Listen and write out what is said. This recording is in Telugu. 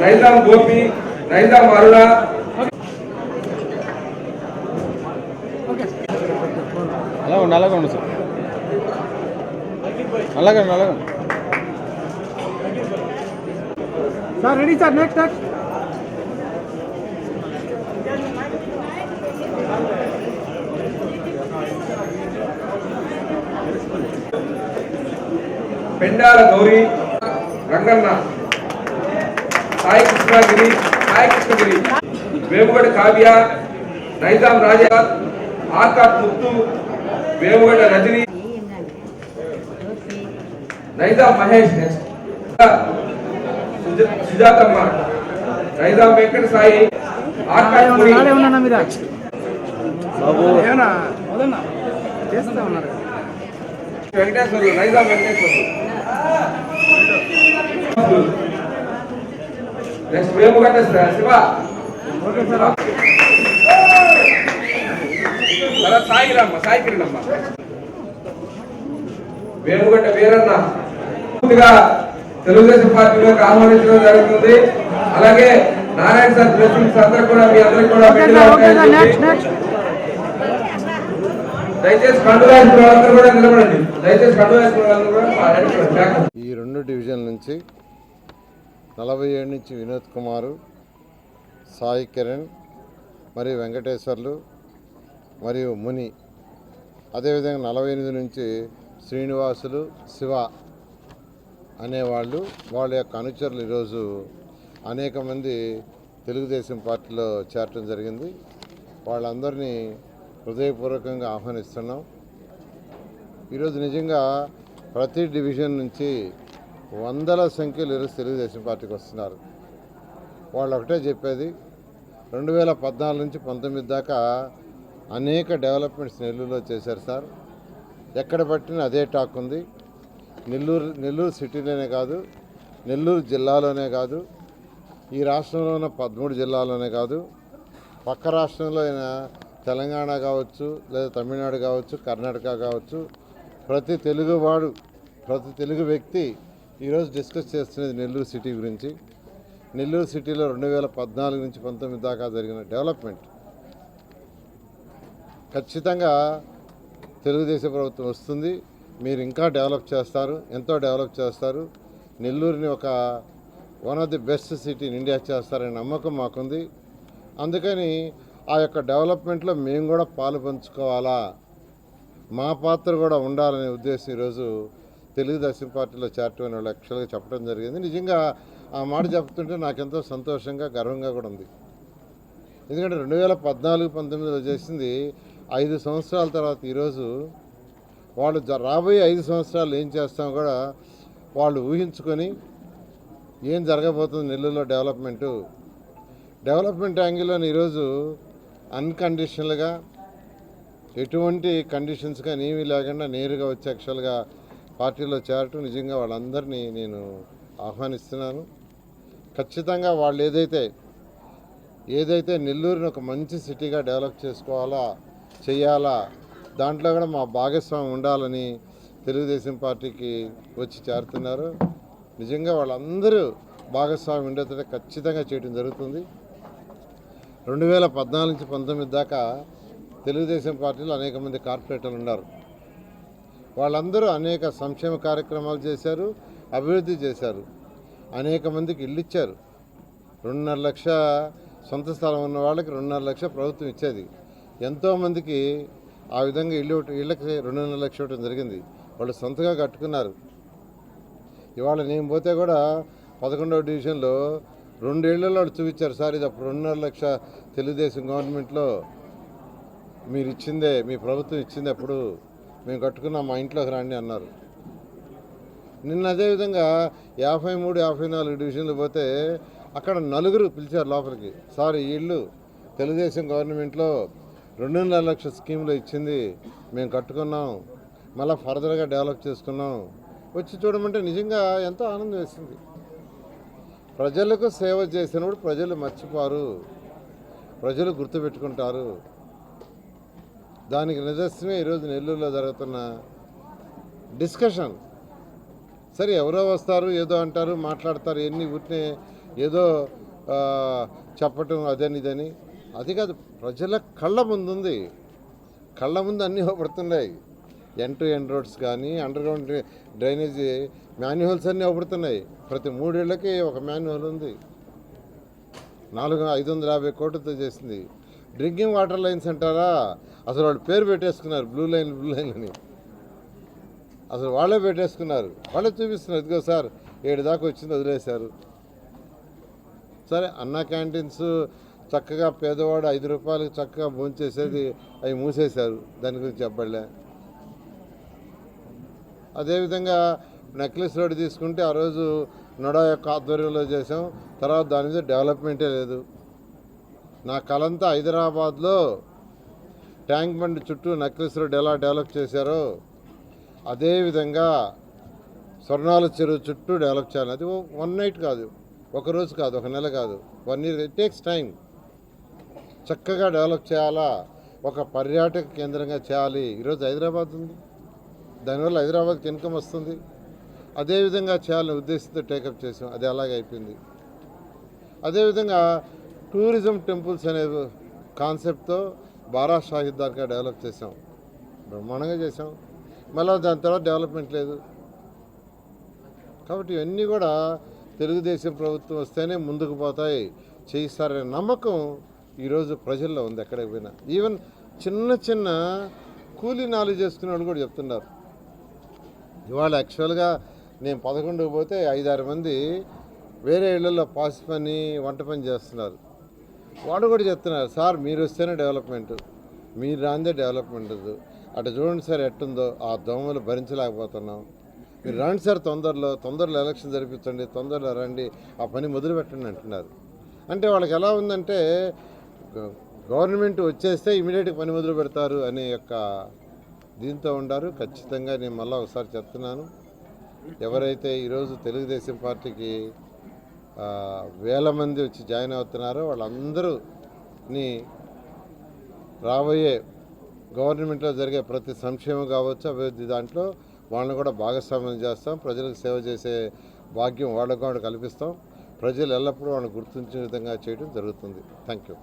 నైజాం గోపి నైజాం అరుణ అలా ఉండు అలాగే ఉండు సార్ అలాగే ఉండు, అలాగే ఉండు. Sir ready sir next next Krishnagiri Sai Krishnagiri Vemugada Kavya Nizam Raja Arcot Muthu Vemugada Rajini Nizam Mahesh Sujathamma Nizam Venkata Sai Venkateswarlu Nizam Venkateswarlu next Vemugadda Siva తర్వాత సాయిరమ్మ సాయి కిరణమ్మ వేముగడ్డ వీరన్న. పూర్తిగా తెలుగుదేశం పార్టీలోకి ఆహ్వానించడం జరుగుతుంది. అలాగే నారాయణ సార్ బ్లెస్సింగ్స్ అందరూ కూడా మీ అందరికి కూడా దయచేసి కండు వేసుకున్న వాళ్ళందరూ కూడా నిలబడండి. దయచేసి కండు వేసుకున్న వాళ్ళందరూ కూడా ఈ రెండు డివిజన్ నుంచి నలభై ఏడు నుంచి వినోద్ కుమారు సాయి కిరణ్ మరియు వెంకటేశ్వర్లు మరియు ముని. అదేవిధంగా నలభై ఎనిమిది నుంచి శ్రీనివాసులు శివ అనేవాళ్ళు వాళ్ళ యొక్క అనుచరులు ఈరోజు అనేక మంది తెలుగుదేశం పార్టీలో చేరటం జరిగింది. వాళ్ళందరినీ హృదయపూర్వకంగా ఆహ్వానిస్తున్నాం. ఈరోజు నిజంగా ప్రతి డివిజన్ నుంచి వందల సంఖ్యలో ఈరోజు తెలుగుదేశం పార్టీకి వస్తున్నారు. వాళ్ళు ఒకటే చెప్పేది రెండు వేల పద్నాలుగు నుంచి పంతొమ్మిది దాకా అనేక డెవలప్మెంట్స్ నెల్లూరులో చేశారు సార్. ఎక్కడ పట్టినా అదే టాక్ ఉంది. నెల్లూరు నెల్లూరు సిటీలోనే కాదు నెల్లూరు జిల్లాలోనే కాదు ఈ రాష్ట్రంలో ఉన్న పదమూడు జిల్లాలోనే కాదు పక్క రాష్ట్రంలో అయిన తెలంగాణ కావచ్చు లేదా తమిళనాడు కావచ్చు కర్ణాటక కావచ్చు ప్రతి తెలుగువాడు ప్రతి తెలుగు వ్యక్తి ఈరోజు డిస్కస్ చేస్తున్నది నెల్లూరు సిటీ గురించి. నెల్లూరు సిటీలో రెండు వేల పద్నాలుగు నుంచి పంతొమ్మిది దాకా జరిగిన డెవలప్మెంట్. ఖచ్చితంగా తెలుగుదేశం ప్రభుత్వం వస్తుంది. మీరు ఇంకా డెవలప్ చేస్తారు. ఎంతో డెవలప్ చేస్తారు. నెల్లూరుని ఒక one of the best city India చేస్తారనే నమ్మకం మాకుంది. అందుకని ఆ యొక్క డెవలప్మెంట్లో మేము కూడా పాలు పంచుకోవాలా? మా పాత్ర కూడా ఉండాలనే ఉద్దేశం ఈరోజు తెలుగుదేశం పార్టీలో చేరటం వాళ్ళు యాక్చువల్గా చెప్పడం జరిగింది. నిజంగా ఆ మాట చెప్తుంటే నాకెంతో సంతోషంగా గర్వంగా కూడా ఉంది. ఎందుకంటే రెండు వేల పద్నాలుగు పంతొమ్మిదిలో చేసింది ఐదు సంవత్సరాల తర్వాత ఈరోజు వాళ్ళు జ- రాబోయే ఐదు సంవత్సరాలు ఏం చేస్తాం కూడా వాళ్ళు ఊహించుకొని ఏం జరగబోతుంది నెల్లూరులో డెవలప్మెంటు. డెవలప్మెంట్ యాంగిల్లో ఈరోజు అన్కండిషనల్గా ఎటువంటి కండిషన్స్ కానీ ఏమీ లేకుండా నేరుగా వచ్చి యాక్చువల్గా పార్టీలో చేరటం నిజంగా వాళ్ళందరినీ నేను ఆహ్వానిస్తున్నాను. ఖచ్చితంగా వాళ్ళు ఏదైతే ఏదైతే నెల్లూరుని ఒక మంచి సిటీగా డెవలప్ చేసుకోవాలా చేయాలా దాంట్లో కూడా మా భాగస్వామ్యం ఉండాలని తెలుగుదేశం పార్టీకి వచ్చి చేరుతున్నారు. నిజంగా వాళ్ళందరూ భాగస్వామ్యం ఉండేటట్టు ఖచ్చితంగా చేయడం జరుగుతుంది. రెండు వేల పద్నాలుగు నుంచి పంతొమ్మిది దాకా తెలుగుదేశం పార్టీలో అనేక మంది కార్పొరేటర్లు ఉన్నారు. వాళ్ళందరూ అనేక సంక్షేమ కార్యక్రమాలు చేశారు అభివృద్ధి చేశారు. అనేక మందికి ఇల్లు ఇచ్చారు. రెండున్నర లక్ష సొంత స్థలం ఉన్న వాళ్ళకి రెండున్నర లక్ష ప్రభుత్వం ఇచ్చేది. ఎంతోమందికి ఆ విధంగా ఇల్లు ఇళ్ళకి రెండున్నర లక్ష ఇవ్వడం జరిగింది. వాళ్ళు సొంతగా కట్టుకున్నారు. ఇవాళ నేను పోతే కూడా పదకొండవ డివిజన్లో రెండేళ్ళలో వాళ్ళు చూపించారు సార్ ఇది అప్పుడు రెండున్నర లక్ష తెలుగుదేశం గవర్నమెంట్లో మీరు ఇచ్చిందే మీ ప్రభుత్వం ఇచ్చింది అప్పుడు మేము కట్టుకున్నాం మా ఇంట్లోకి రాండి అన్నారు. నిన్న అదేవిధంగా యాభై మూడు యాభై నాలుగు డివిజన్లు పోతే అక్కడ నలుగురు పిలిచారు లోపలికి. సార్ ఇళ్ళు తెలుగుదేశం గవర్నమెంట్లో రెండున్నర లక్షల స్కీమ్లు ఇచ్చింది మేము కట్టుకున్నాం మళ్ళీ ఫర్దర్గా డెవలప్ చేసుకున్నాం. వచ్చి చూడమంటే నిజంగా ఎంతో ఆనందం వేసింది. ప్రజలకు సేవ చేసినప్పుడు ప్రజలు మర్చిపోరు. ప్రజలు గుర్తుపెట్టుకుంటారు. దానికి నిదర్శనమే ఈరోజు నెల్లూరులో జరుగుతున్న డిస్కషన్. సరే ఎవరో వస్తారు ఏదో అంటారు మాట్లాడతారు ఎన్ని ఊరినే ఏదో చెప్పటం అదని ఇదని. అది కాదు ప్రజల కళ్ళ ముందు ఉంది కళ్ళ ముందు అన్నీ అవపడుతున్నాయి. ఎన్ టు ఎన్ రోడ్స్ కానీ అండర్ గ్రౌండ్ డ్రైనేజీ మాన్యువల్స్ అన్నీ అవపడుతున్నాయి. ప్రతి మూడేళ్ళకి ఒక మాన్యువల్ ఉంది. నాలుగు ఐదు వందల యాభై కోట్లతో చేసింది. డ్రింకింగ్ వాటర్ లైన్స్ అంటారా? అసలు వాళ్ళు పేరు పెట్టేసుకున్నారు బ్లూ లైన్ బ్లూ లైన్ అని. అసలు వాళ్ళే పెట్టేసుకున్నారు. వాళ్ళే చూపిస్తున్నారు. ఇదిగో సార్ ఏడు దాకా వచ్చింది వదిలేశారు. సరే అన్న క్యాంటీన్స్ చక్కగా పేదవాడు ఐదు రూపాయలకు చక్కగా భోంచేసేది అవి మూసేశారు. దాని గురించి చెప్పలే అదేవిధంగా నెక్లెస్ రోడ్ తీసుకుంటే ఆ రోజు నడా యొక్క ఆధ్వర్యంలో చేసాం తర్వాత దాని మీద డెవలప్మెంటే లేదు. నా కలంతా హైదరాబాద్లో ట్యాంక్ బండ్ చుట్టూ నక్లెస్ రోడ్ ఎలా డెవలప్ చేశారో అదేవిధంగా స్వర్ణాల చెరువు చుట్టూ డెవలప్ చేయాలి. అది వన్ నైట్ కాదు. ఒక రోజు కాదు ఒక నెల కాదు. One year it takes time చక్కగా డెవలప్ చేయాలా? ఒక పర్యాటక కేంద్రంగా చేయాలి. ఈరోజు హైదరాబాద్ ఉంది. దానివల్ల హైదరాబాద్కి ఇన్కమ్ వస్తుంది. అదేవిధంగా చేయాలని ఉద్దేశంతో టేకప్ చేసాం. అది అలాగే అయిపోయింది. అదేవిధంగా టూరిజం టెంపుల్స్ అనే కాన్సెప్ట్తో బారా షాహిద్ దర్గా డెవలప్ చేసాం బ్రహ్మాండంగా చేసాం మళ్ళీ దాని తర్వాత డెవలప్మెంట్ లేదు. కాబట్టి ఇవన్నీ కూడా తెలుగుదేశం ప్రభుత్వం వస్తేనే ముందుకు పోతాయి చేయిస్తారనే నమ్మకం ఈరోజు ప్రజల్లో ఉంది ఎక్కడికి పోయినా. ఈవెన్ చిన్న చిన్న కూలీ నాలుగు చేసుకునే వాళ్ళు కూడా చెప్తున్నారు. ఇవాళ యాక్చువల్గా నేను పదకొండుకు పోతే ఐదారు మంది వేరే ఇళ్ళలో పాసి పని వంట పని చేస్తున్నారు. వాడు కూడా చెప్తున్నారు సార్ మీరు వస్తేనే డెవలప్మెంట్. మీరు రాందే డెవలప్మెంట్ అటు చూడండి సార్ ఎట్టుందో. ఆ దోమలు భరించలేకపోతున్నాం. మీరు రండి సార్ తొందరలో. తొందరలో ఎలక్షన్ జరిపించండి. తొందరలో రండి. ఆ పని మొదలు పెట్టండి అంటున్నారు. అంటే వాళ్ళకి ఎలా ఉందంటే గ- గవర్నమెంట్ వచ్చేస్తే ఇమీడియట్గా పని మొదలు పెడతారు అనే యొక్క దీంతో ఉండారు. ఖచ్చితంగా నేను మళ్ళీ ఒకసారి చెప్తున్నాను. ఎవరైతే ఈరోజు తెలుగుదేశం పార్టీకి వేల మంది వచ్చి జాయిన్ అవుతున్నారు. వాళ్ళందరూని రాబోయే గవర్నమెంట్లో జరిగే ప్రతి సంక్షేమం కావచ్చు అభివృద్ధి దాంట్లో వాళ్ళని కూడా భాగస్వామ్యం చేస్తాం. ప్రజలకు సేవ చేసే భాగ్యం వాళ్ళకు కూడా కల్పిస్తాం. ప్రజలు ఎల్లప్పుడూ వాళ్ళని గుర్తించే విధంగా చేయడం జరుగుతుంది. Thank you